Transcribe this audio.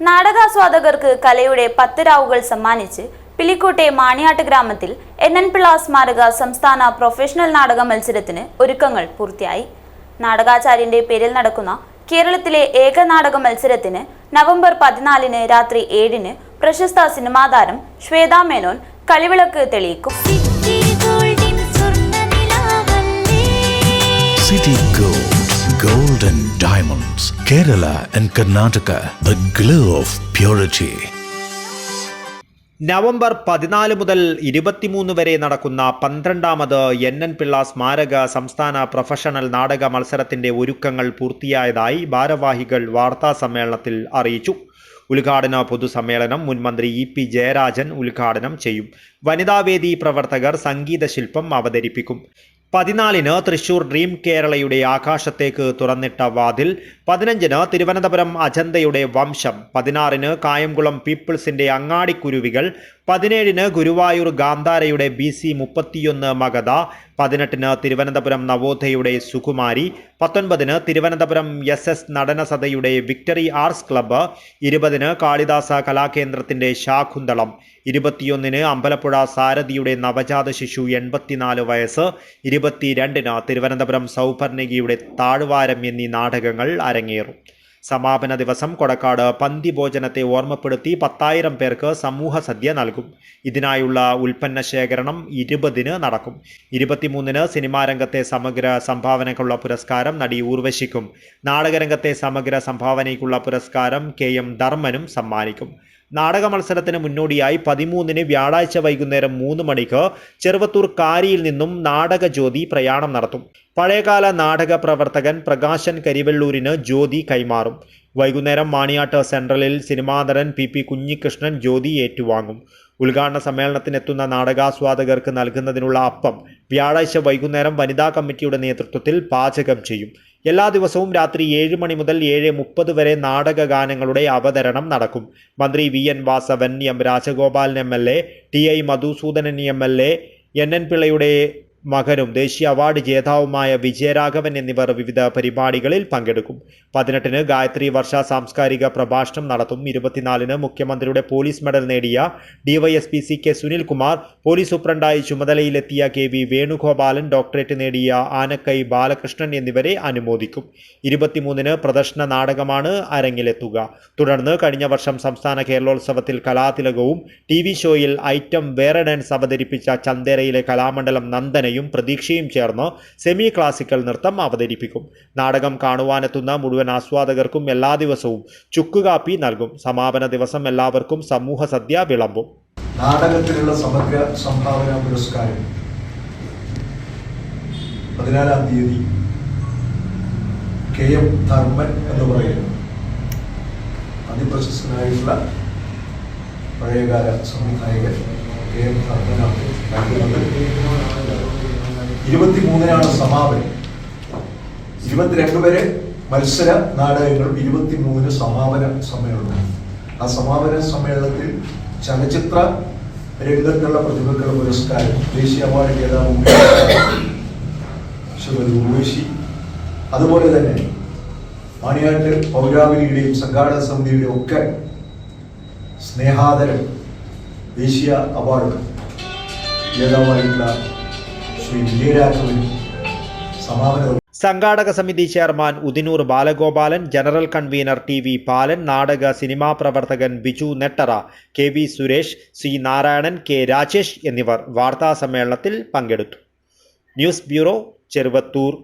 നാടകാസ്വാദകർക്ക് കലയുടെ പത്ത് രാവുകൾ സമ്മാനിച്ച് പിലിക്കോട്ടെ മാണിയാട്ട് ഗ്രാമത്തിൽ എൻ എൻ പിള്ള സ്മാരക സംസ്ഥാന പ്രൊഫഷണൽ നാടക മത്സരത്തിന് ഒരുക്കങ്ങൾ പൂർത്തിയായി. നാടകാചാര്യന്റെ പേരിൽ നടക്കുന്ന കേരളത്തിലെ ഏക നാടക മത്സരത്തിന് നവംബർ പതിനാലിന് രാത്രി ഏഴിന് പ്രശസ്ത സിനിമാതാരം ശ്വേതാ മേനോൻ കളിവിളക്ക് തെളിയിക്കും. City City Gold, Gold and Diamonds, Kerala and Karnataka the glow of purity November പതിനാല് മുതൽ ഇരുപത്തിമൂന്ന് വരെ നടക്കുന്ന പന്ത്രണ്ടാമത് എൻ എൻ പിള്ള സ്മാരക സംസ്ഥാന പ്രൊഫഷണൽ നാടക മത്സരത്തിന്റെ ഒരുക്കങ്ങൾ പൂർത്തിയായതായി ഭാരവാഹികൾ വാർത്താ സമ്മേളനത്തിൽ അറിയിച്ചു. ഉദ്ഘാടന പൊതുസമ്മേളനം മുൻമന്ത്രി ഇ പി ജയരാജൻ ഉദ്ഘാടനം ചെയ്യും. വനിതാവേദി പ്രവർത്തകർ സംഗീത ശില്പം അവതരിപ്പിക്കും. പതിനാലിന് തൃശൂർ ഡ്രീം കേരളയുടെ ആകാശത്തേക്ക് തുറന്നിട്ട വാതിൽ പതിനഞ്ചിന് തിരുവനന്തപുരം അജന്തയുടെ വംശം പതിനാറിന് കായംകുളം പീപ്പിൾസിന്റെ അങ്ങാടിക്കുരുവികൾ പതിനേഴിന് ഗുരുവായൂർ ഗാന്ധാരയുടെ ബി സി മുപ്പത്തിയൊന്ന് മഗധ പതിനെട്ടിന് തിരുവനന്തപുരം നവോധയുടെ സുകുമാരി പത്തൊൻപതിന് തിരുവനന്തപുരം എസ് എസ് നടനസതയുടെ വിക്ടറി ആർട്സ് ക്ലബ്ബ് ഇരുപതിന് കാളിദാസ കലാകേന്ദ്രത്തിന്റെ ശാഖുന്തളം ഇരുപത്തിയൊന്നിന് അമ്പലപ്പുഴ സാരഥിയുടെ നവജാത ശിശു എൺപത്തിനാല് വയസ്സ് ഇരുപത്തിരണ്ടിന് തിരുവനന്തപുരം സൗപർണികയുടെ താഴ്വാരം എന്നീ നാടകങ്ങൾ അരങ്ങേറും. സമാപന ദിവസം കൊടക്കാട് പന്തി ഭോജനത്തെ ഓർമ്മപ്പെടുത്തി പത്തായിരം പേർക്ക് സമൂഹ സദ്യ നൽകും. ഇതിനായുള്ള ഉൽപ്പന്ന ശേഖരണം ഇരുപതിന് നടക്കും. ഇരുപത്തിമൂന്നിന് സിനിമാ രംഗത്തെ സമഗ്ര സംഭാവനയ്ക്കുള്ള പുരസ്കാരം നടി ഊർവശിക്കും. നാടകരംഗത്തെ സമഗ്ര സംഭാവനയ്ക്കുള്ള പുരസ്കാരം കെ എം ധർമ്മനും സമ്മാനിക്കും. നാടക മത്സരത്തിന് മുന്നോടിയായി പതിമൂന്നിന് വ്യാഴാഴ്ച വൈകുന്നേരം മൂന്ന് മണിക്ക് ചെറുവത്തൂർ കാരിയിൽ നിന്നും നാടക നാടകജ്യോതി പ്രയാണം നടത്തും. പഴയകാല നാടക പ്രവർത്തകൻ പ്രകാശൻ കരിവെള്ളൂരിന് ജ്യോതി കൈമാറും. വൈകുന്നേരം മാണിയാട്ട് സെൻട്രലിൽ സിനിമാതരൻ പി പി കുഞ്ഞികൃഷ്ണൻ ജ്യോതി ഏറ്റുവാങ്ങും. ഉദ്ഘാടന സമ്മേളനത്തിനെത്തുന്ന നാടകാസ്വാദകർക്ക് നൽകുന്നതിനുള്ള അപ്പം വ്യാഴാഴ്ച വൈകുന്നേരം വനിതാ കമ്മിറ്റിയുടെ നേതൃത്വത്തിൽ പാചകം ചെയ്യും. എല്ലാ ദിവസവും രാത്രി ഏഴ് മണി മുതൽ ഏഴ് മുപ്പത് വരെ നാടക ഗാനങ്ങളുടെ അവതരണം നടക്കും. മന്ത്രി V N Vasavan M Rajagopalan M L A T I Madhusudanan M L A N N പിള്ളയുടെ മകനും ദേശീയ അവാർഡ് ജേതാവുമായ വിജയരാഘവൻ എന്നിവർ വിവിധ പരിപാടികളിൽ പങ്കെടുക്കും. പതിനെട്ടിന് ഗായത്രി വർഷ സാംസ്കാരിക പ്രഭാഷണം നടത്തും. ഇരുപത്തിനാലിന് മുഖ്യമന്ത്രിയുടെ പോലീസ് മെഡൽ നേടിയ DYSP C K Sunilkumar police സൂപ്രണ്ടായി ചുമതലയിലെത്തിയ കെ വി വേണുഗോപാലൻ ഡോക്ടറേറ്റ് നേടിയ ആനക്കൈ ബാലകൃഷ്ണൻ എന്നിവരെ അനുമോദിക്കും. ഇരുപത്തിമൂന്നിന് പ്രദർശന നാടകമാണ് അരങ്ങിലെത്തുക. തുടർന്ന് കഴിഞ്ഞ വർഷം സംസ്ഥാന കേരളോത്സവത്തിൽ കലാതിലകവും ടി ഷോയിൽ ഐറ്റം വേറെ ഡാൻസ് അവതരിപ്പിച്ച ചന്ദേരയിലെ കലാമണ്ഡലം നന്ദനയും പ്രതീക്ഷയും ചേർന്ന് സെമി ക്ലാസിക്കൽ നൃത്തം അവതരിപ്പിക്കും. നാടകം കാണുവാനെത്തുന്ന മുഴുവൻ ആസ്വാദകർക്കും എല്ലാ ദിവസവും ചുക്കുകാപ്പി നൽകും. സമാപന ദിവസം എല്ലാവർക്കും സമൂഹ സദ്യ വിളമ്പും. നാടകത്തിലുള്ള സമഗ്ര സംഭാവന പുരസ്കാരം പതിനാലാം തീയതി കെ എം ധർമ്മൻ എന്ന് പറയുന്നു. അതിപ്രശസ്തനായിട്ടുള്ള പഴയകാല സംവിധായകൻ കെ എം ഇരുപത്തിമൂന്നിനാണ് സമാപനം. ഇരുപത്തിരണ്ട് വരെ മത്സര നാടകങ്ങളും ഇരുപത്തിമൂന്നിന് സമാപന സമ്മേളനം ആ സമാപന സമ്മേളനത്തിൽ ചലച്ചിത്ര രംഗത്തുള്ള പ്രതിഭകളുടെ പുരസ്കാരം ദേശീയ അവാർഡ് ജേതാവ് ശ്രീമതി ഉർവേശി. അതുപോലെ തന്നെ മാണിയാട്ട് പൗരാവലിയുടെയും സംഘാടക സമിതിയുടെയും ഒക്കെ സ്നേഹാദരം ദേശീയ അവാർഡ് ജേതാവായിട്ടുള്ള ശ്രീ വിജയരാഘവൻ സമാപന സംഘാടക സമിതി chairman Udinur Balagopalan general convener T V Palan നാടക സിനിമാ പ്രവർത്തകൻ Biju Nettara K V Suresh C Narayanan K Rajesh എന്നിവർ വാർത്താ സമ്മേളനത്തിൽ പങ്കെടുത്തു. News bureau Cheruvathur.